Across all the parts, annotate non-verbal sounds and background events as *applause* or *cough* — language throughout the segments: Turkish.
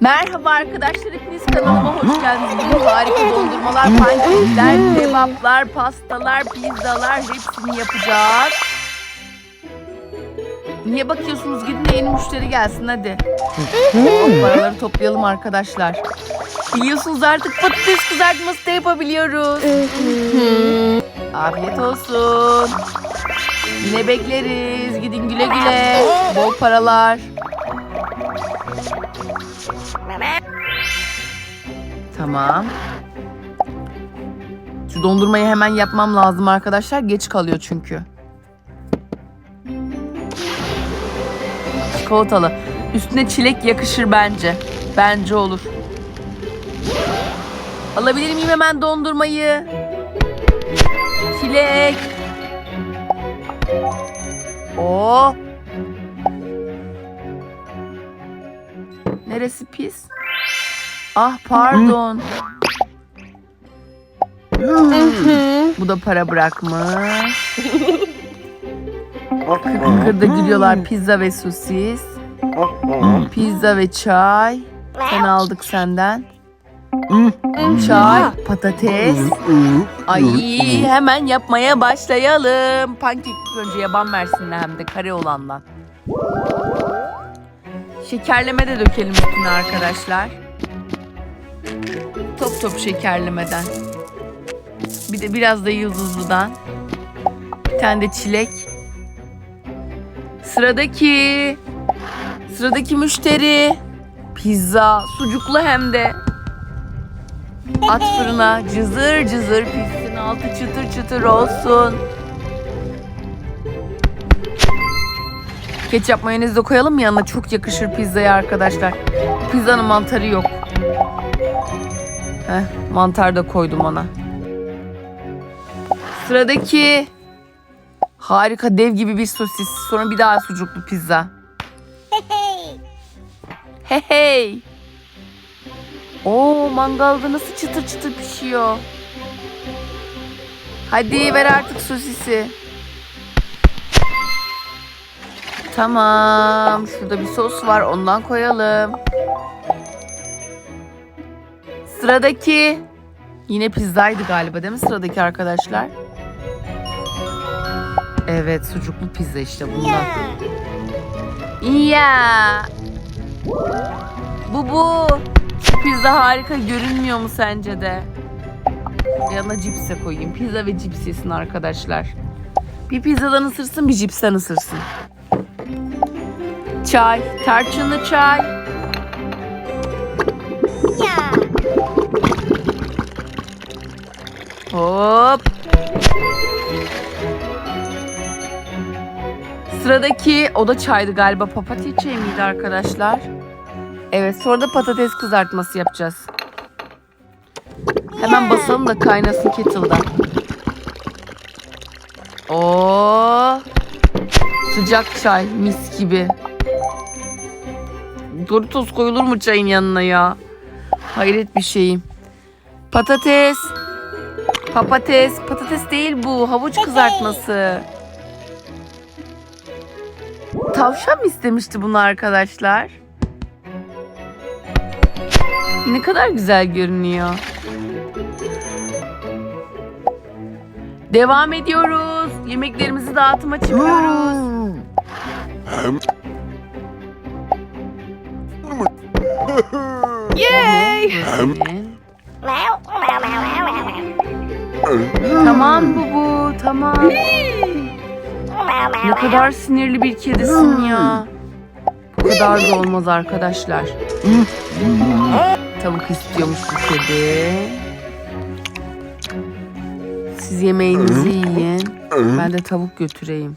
Merhaba arkadaşlar, hepiniz kanalıma hoş geldiniz. Bugün harika dondurmalar, pankekler, kebaplar, pastalar, pizzalar hepsini yapacağız. Niye bakıyorsunuz? Gidin yeni müşteri gelsin hadi. O paraları toplayalım arkadaşlar. Biliyorsunuz artık patates kızartması da yapabiliyoruz. Afiyet olsun. Yine bekleriz. Gidin güle güle. Bol paralar. Tamam. Şu dondurmayı hemen yapmam lazım arkadaşlar. Geç kalıyor çünkü. Çikolatalı. Üstüne çilek yakışır bence. Bence olur. Alabilir miyim hemen dondurmayı? Çilek. Oo. Neresi pis? Ah pardon. Bu da para bırakmış. Kırda gülüyorlar pizza ve sosis. Pizza ve çay. Sen aldık senden. Çay, patates. Ay hemen yapmaya başlayalım. Pankek önce yaban mersinli hem de kare olandan. Şekerleme de dökelim üstüne arkadaşlar. Top top şekerlemeden. Bir de biraz da yıldızlıdan. Bir tane de çilek. Sıradaki. Sıradaki müşteri. Pizza. Sucuklu hem de. At fırına. Cızır cızır pişsin. Altı çıtır çıtır olsun. Ketçap mayonez de koyalım mı yanına? Çok yakışır pizzaya arkadaşlar. Pizzanın mantarı yok. Heh, mantar da koydum ona. Sıradaki harika dev gibi bir sosis. Sonra bir daha sucuklu pizza. Hey hey. Oo mangalda nasıl çıtır çıtır pişiyor. Hadi ver artık sosisi. Tamam. Şurada bir sos var. Ondan koyalım. Sıradaki. Yine pizzaydı galiba değil mi sıradaki arkadaşlar? Evet sucuklu pizza işte bundan. Ya. Bu bu. Şu pizza harika görünmüyor mu sence de? Yanına cipse koyayım. Pizza ve cips yesin arkadaşlar. Bir pizzadan ısırsın bir cipsten ısırsın. Çay. Tarçınlı çay. Hop. Sıradaki o da çaydı galiba. Papatya çayı mıydı arkadaşlar? Evet sonra da patates kızartması yapacağız. Hemen basalım da kaynasın kettle'da. Oo. Sıcak çay mis gibi. Doritos koyulur mu çayın yanına ya? Hayret bir şeyim. Patates. Patates. Patates değil bu. Havuç kızartması. Tavşan mı istemişti bunu arkadaşlar? Ne kadar güzel görünüyor. Devam ediyoruz. Yemeklerimizi dağıtıma çıkıyoruz. Yay! Tamam bu bu tamam. Ne kadar sinirli bir kedisin ya. Bu kadar da olmaz arkadaşlar. Tavuk istiyormuş bu kedi. Siz yemeğinizi yiyin. Ben de tavuk götüreyim.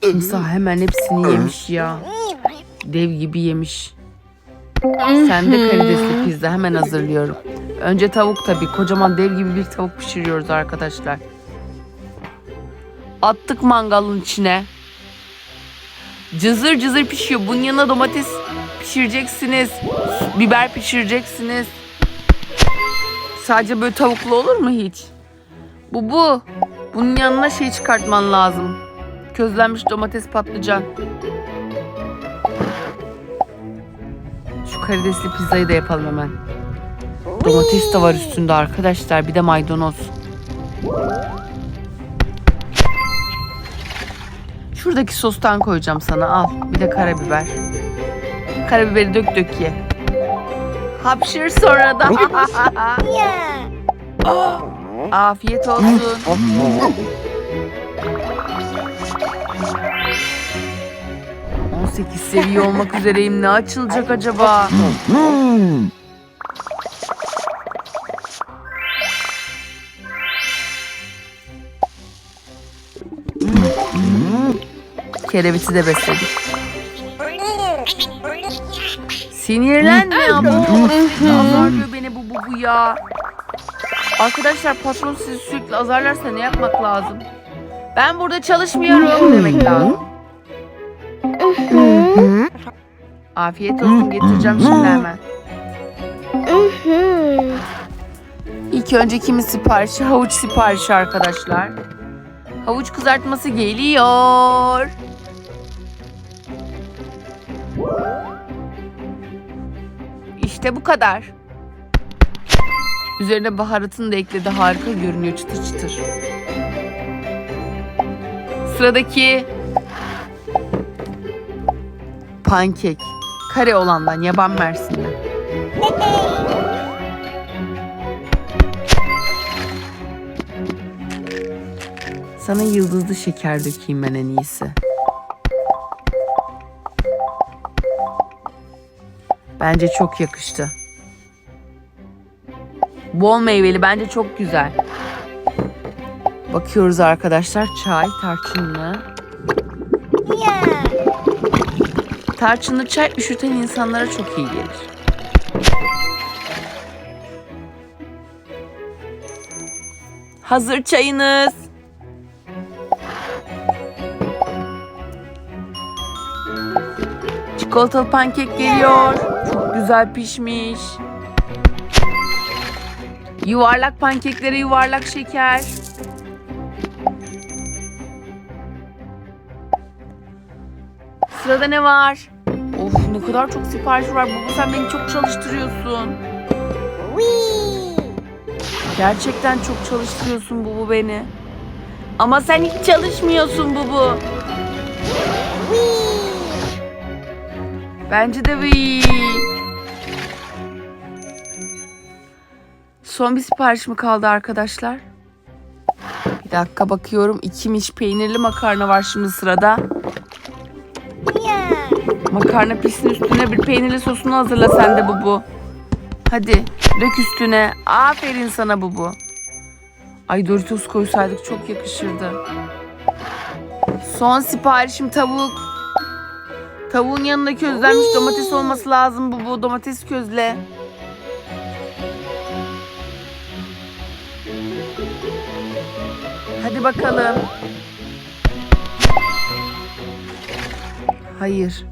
Timsah hemen hepsini yemiş ya. Dev gibi yemiş. Sen de karidesli pizza hemen hazırlıyorum. Önce tavuk tabii. Kocaman dev gibi bir tavuk pişiriyoruz arkadaşlar. Attık mangalın içine. Cızır cızır pişiyor. Bunun yanına domates pişireceksiniz. Biber pişireceksiniz. Sadece böyle tavuklu olur mu hiç? Bu bu. Bunun yanına şey çıkartman lazım. Közlenmiş domates patlıcan. Şu karidesli pizzayı da yapalım hemen. Domates de var üstünde arkadaşlar. Bir de maydanoz. Şuradaki sostan koyacağım sana. Al. Bir de karabiber. Karabiberi dök dök ye. Hapşır sonra da. *laughs* Afiyet olsun. *laughs* ...18 seviye olmak üzereyim. Ne açılacak acaba? *laughs* Kereviti de besledik. Sinirlenme ya. Bu azarlıyor beni bu bu bu ya. Arkadaşlar patron sizi sürekli azarlarsa ne yapmak lazım? Ben burada çalışmıyorum demek lazım. Afiyet olsun getireceğim şimdi hemen. İlk önce kimin siparişi? Havuç siparişi arkadaşlar. Havuç kızartması geliyor. İşte bu kadar. Üzerine baharatını da ekledi. Harika görünüyor çıtır çıtır. Sıradaki pankek. Kare olandan yaban mersinden. Sana yıldızlı şeker dökeyim ben en iyisi. Bence çok yakıştı. Bol meyveli bence çok güzel. Bakıyoruz arkadaşlar çay tarçınlı. Tarçınlı çay üşüten insanlara çok iyi gelir. Hazır çayınız. Çikolatalı pankek geliyor. Çok güzel pişmiş. Yuvarlak pankeklere yuvarlak şeker. Sırada ne var? Of ne kadar çok sipariş var. Baba sen beni çok çalıştırıyorsun. Gerçekten çok çalıştırıyorsun Bubu beni. Ama sen hiç çalışmıyorsun Bubu. Bence de bir. Son bir sipariş mi kaldı arkadaşlar? Bir dakika bakıyorum. İkimiş peynirli makarna var şimdi sırada. Makarna pissin üstüne bir peynirli sosunu hazırla sen de Bubu. Hadi dök üstüne. Aferin sana Bubu. Ay Doritos koysaydık çok yakışırdı. Son siparişim tavuk. Tavuğun yanında közlenmiş domates olması lazım bu bu domates közle. Hadi bakalım. Hayır.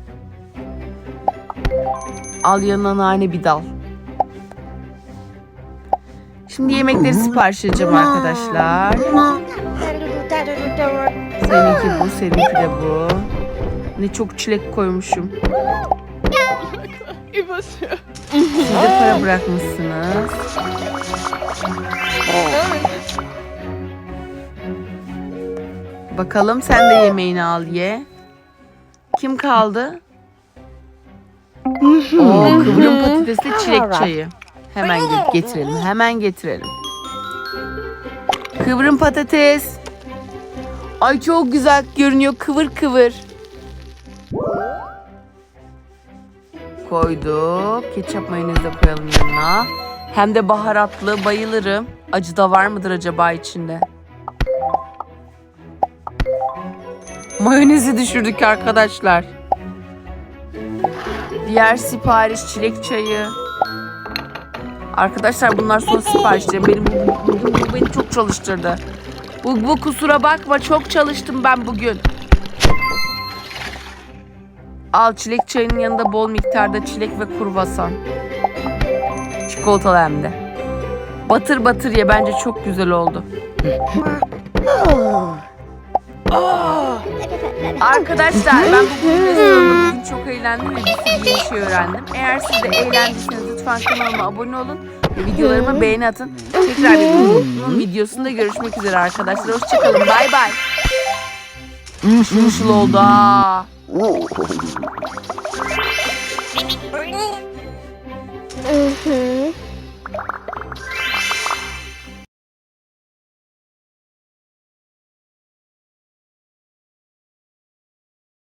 Al yanına nane bir dal. Şimdi yemekleri sipariş edeceğim arkadaşlar. Seninki bu, seninki de bu. Ne çok çilek koymuşum. *laughs* Siz de para bırakmışsınız. Bakalım sen de yemeğini al ye. Kim kaldı? Oo, kıvrım patatesli çilek çayı. Hemen ge- getirelim. Hemen getirelim. Kıvrım patates. Ay çok güzel görünüyor. Kıvır kıvır. Koyduk. Ketçap mayonez de koyalım yanına. Hem de baharatlı. Bayılırım. Acı da var mıdır acaba içinde? Mayonezi düşürdük arkadaşlar. Diğer sipariş çilek çayı. Arkadaşlar bunlar son siparişlerim. Benim bu, bu- beni çok çalıştırdı. Bu, bu kusura bakma çok çalıştım ben bugün. Al çilek çayının yanında bol miktarda çilek ve kruvasan. Çikolatalı hem de. Batır batır ye bence çok güzel oldu. Arkadaşlar ben bugün sonunda bugün çok eğlendim ve bir şey öğrendim. Eğer siz de eğlendiyseniz lütfen kanalıma abone olun ve videolarıma beğeni atın. Tekrar bir bunun videosunda görüşmek üzere arkadaşlar. Hoşçakalın. Bay bay. Mışıl oldu ha. おお。うん。